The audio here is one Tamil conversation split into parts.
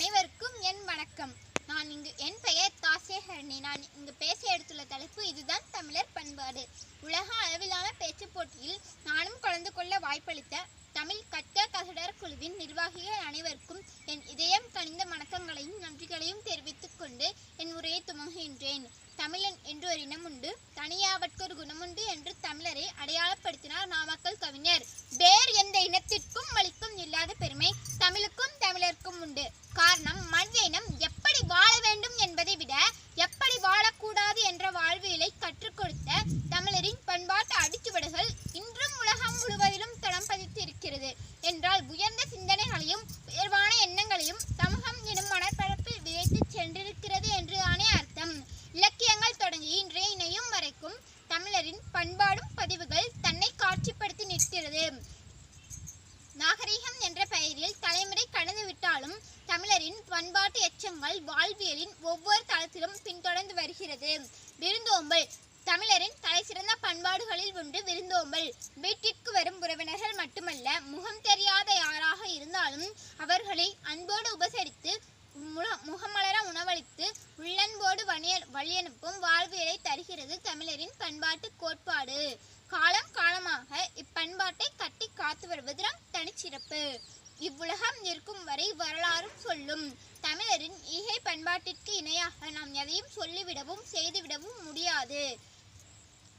அனைவருக்கும் என் வணக்கம். நான் இங்கு என் பெயர் தாசேகரணி. நான் இங்கு பேச எடுத்துள்ள தலைப்பு இதுதான் தமிழர் பண்பாடு. உலக அளவிலான பேச்சு போட்டியில் நானும் கலந்து கொள்ள வாய்ப்பளித்த தமிழ் கற்க கசடர் குழுவின் நிர்வாகிகள் அனைவருக்கும் என் இதயம் கனிந்த வணக்கங்களையும் நன்றிகளையும் தெரிவித்துக் கொண்டு என் உரையை துவங்குகின்றேன். தமிழன் என்று ஒரு இனம் உண்டு தனியாவற்கு ஒரு குணமுண்டு என்று தமிழரை அடையாளப்படுத்தினார் நாமக்கல் கவிஞர். வேறு எந்த இனத்திற்கும் மலிக்கும் இல்லாத பெருமை தமிழுக்கும் உண்டு. காரணம் மனித இனம் எப்படி வாழ வேண்டும் என்பதை விட எப்படி வாழக்கூடாது என்ற வாழ்வியலை கற்றுக் கொடுத்த தமிழரின் பண்பாட்டு அடிச்சுவடுகள் இன்றும் உலகம் முழுவதிலும் தடம் பதித்து இருக்கிறது என்றால் உயர்ந்த சிந்தனைகளையும் உயர்வான எண்ணங்களையும் சமூகம் எனும் மனப்பரப்பில் விதைத்து சென்றிருக்கிறது என்று தானே அர்த்தம் இலக்கியங்கள் தொடங்கி இன்றைய இணையும் வரைக்கும் தமிழரின் பண்பாடும் பதிவுகள் தன்னை காட்சிப்படுத்தி நிற்கிறது நாகரிகம் என்ற பெயரில் தலைமுறை கடந்து விட்டாலும் தமிழரின் பண்பாட்டு எச்சங்கள் வாழ்வியலின் ஒவ்வொரு தளத்திலும் பின்தொடர்ந்து வருகிறது. விருந்தோம்பல். தமிழரின் தலைசிறந்த பண்பாடுகளில் ஒன்று விருந்தோம்பல். வீட்டிற்கு வரும் உறவினர்கள் மட்டுமல்ல முகம் தெரியாத யாராக இருந்தாலும் அவர்களை அன்போடு உபசரித்து முல- முகமலர உணவளித்து உள்ளன்போடு வணிய வழியனுப்பும் வாழ்வியலை தருகிறது தமிழரின் பண்பாட்டு கோட்பாடு. காலம் காலமாக இப்பண்பாட்டை கட்டி காத்து வருவது நம் தனிச்சிறப்பு. இவ்வுலகம் இருக்கும் வரை வரலாறும் சொல்லும். தமிழரின் ஈகை பண்பாட்டிற்கு இணையாக நாம் எதையும் சொல்லிவிடவும் செய்துவிடவும் முடியாது.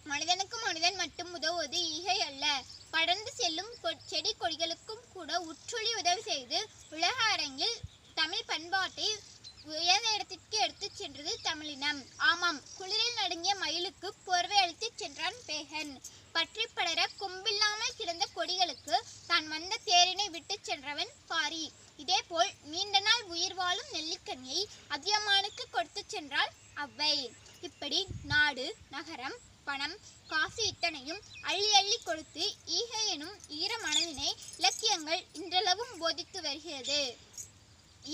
மனிதனுக்கு மனிதன் மட்டும் உதவுவது ஈகை அல்ல. படர்ந்து செல்லும் கொ- செடி கொடிகளுக்கும் கூட உற்றுளி உதவி செய்து உலக அரங்கில் தமிழ் பண்பாட்டை உயர்ந்த இடத்திற்கு எடுத்துச் சென்றது தமிழினம். ஆமாம் குளிரில் நடுங்கிய மயிலுக்கு போர்வை அளித்துச் சென்றான் பேகன். பற்றி படர கும்பி அவ்வை இப்படி நாடு நகரம் பணம் காசு இத்தனையும் அள்ளி அள்ளி கொடுத்து ஈகை எனும் ஈர மனதினை இலக்கியங்கள் இன்றளவும் போதித்து வருகிறது.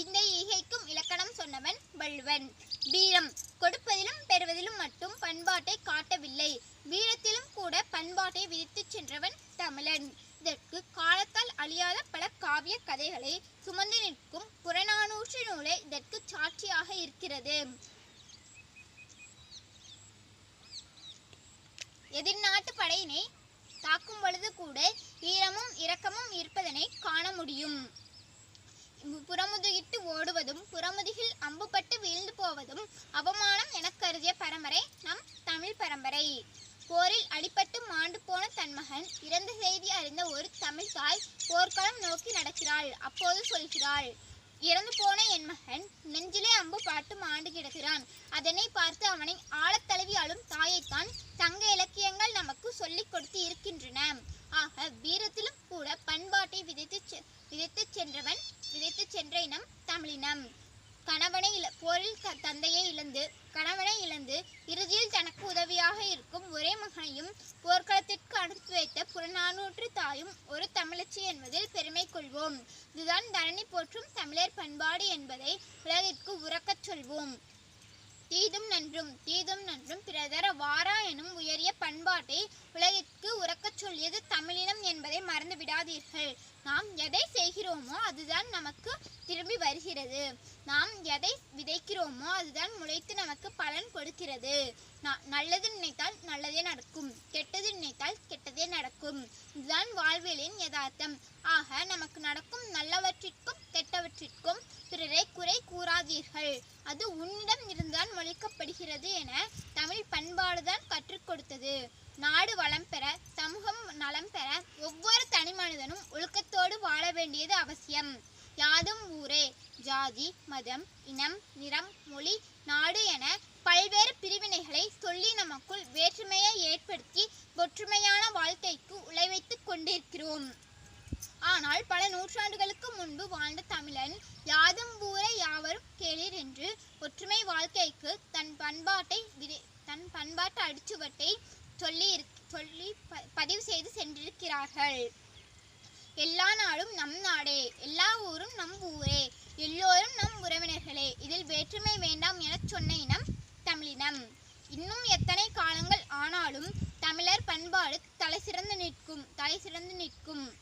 இந்த ஈகைக்கும் இலக்கணம் சொன்னவன் வள்ளுவன். வீரம் கொடுப்பதிலும் பெறுவதிலும் மட்டும் பண்பாட்டை காட்டவில்லை. வீரத்திலும் கூட பண்பாட்டை விதித்து சென்றவன் தமிழன். இதற்கு காலத்தால் அழியாத பல காவிய கதைகளை சுமந்து நிற்கும் புறநானூற்று நூலே இதற்கு சாட்சியாக இருக்கிறது. எதிர்நாட்டு படையினை தாக்கும் பொழுது கூட ஈரமும் இரக்கமும் இருப்பதனை காண முடியும். புறமுதுகிட்டு ஓடுவதும் புறமுதுகில் அம்புபட்டு வீழ்ந்து போவதும் அவமானம் எனக் கருதிய பரம்பரை நம் தமிழ் பரம்பரை. போரில் அடிபட்டு மாண்டு போன தன் மகன் இறந்த செய்தி அறிந்த ஒரு தமிழ் தாய் போர்க்களம் நோக்கி நடக்கிறாள். அப்போது சொல்கிறாள் இறந்து போன என் மகன் நெஞ்சிலே அம்பு பாட்டு மாண்டு கிடக்கிறான். அதனை பார்த்து அவனை ஆழத் தழுவி ஆளும் தாயைத்தான் தங்க இலக்கியங்கள் சொல்லிக் கொடுத்து இருக்கின்றன. ஆக வீரத்திலும் கூட பண்பாட்டை விதைத்து செ- விதைத்துச் சென்றவன் விதைத்துச் சென்ற இனம் தமிழினம். கணவனை இழ போரில் த தந்தையை இழந்து கணவனை இழந்து இறுதியில் தனக்கு உதவியாக இருக்கும் ஒரே மகனையும் போர்க்களத்திற்கு அனுப்பி வைத்த புறநானூற்று தாயும் ஒரு தமிழச்சி என்பதில் பெருமை கொள்வோம். இதுதான் தரணி போற்றும் தமிழர் பண்பாடு என்பதை உலகிற்கு உறக்கச் சொல்வோம். தீதும் நன்றும் தீதும் நன்றும் பிறதர வாரா எனும் உயரிய பண்பாட்டை உலகிற்கு உறக்கச் சொல்லியது தமிழினம் என்பதை மறந்து விடாதீர்கள். நாம் எதை செய்கிறோமோ அதுதான் நமக்கு திரும்பி வருகிறது. நாம் எதை விதைக்கிறோமோ அதுதான் முளைத்து நமக்கு பலன் கொடுக்கிறது. நல்லது நினைத்தால் நல்லதே நடக்கும் கெட்டது நினைத்தால் கெட்டதே நடக்கும். இதுதான் வாழ்வியலின் யதார்த்தம். ஆக நமக்கு நடக்கும் நல்லவற்றிற்கும் கெட்டவற்றிற்கும் பிறரை குறை கூறாதீர்கள் அது உன்னிடம் இருந்தால் மொழிக்கப்படுகிறது என தமிழ் பண்பாடுதான் கற்றுக் கொடுத்தது. நாடு வளம் பெற சமூகம் நலம் பெற ஒவ்வொரு தனி மனிதனும் ஒழுக்கத்தோடு வாழ வேண்டியது அவசியம். யாதும் ஊரே ஜாதி மதம் இனம் நிறம் மொழி நாடு என பல்வேறு பிரிவினைகளை சொல்லி நமக்குள் வேற்றுமையை ஏற்படுத்தி ஒற்றுமையான வாழ்க்கைக்கு உழைவைத்துக் கொண்டிருக்கிறோம். ஆனால் பல நூற்றாண்டுகளுக்கு முன்பு வாழ்ந்த தமிழன் யாதும் ஊரை யாவரும் கேளீர் என்று ஒற்றுமை வாழ்க்கைக்கு தன் பண்பாட்டை தன் பண்பாட்டு அடிச்சுவட்டை சொல்லி இருக்- சொல்லி ப- பதிவு செய்து சென்றிருக்கிறார்கள். எல்லா நாடும் நம் நாடே எல்லா ஊரும் நம் ஊரே எல்லோரும் நம் உறவினர்களே இதில் வேற்றுமை வேண்டாம் எனச் சொன்ன இனம் தமிழினம். இன்னும் எத்தனை காலங்கள் ஆனாலும் தமிழர் பண்பாடு தலை சிறந்து நிற்கும் தலை சிறந்து நிற்கும்.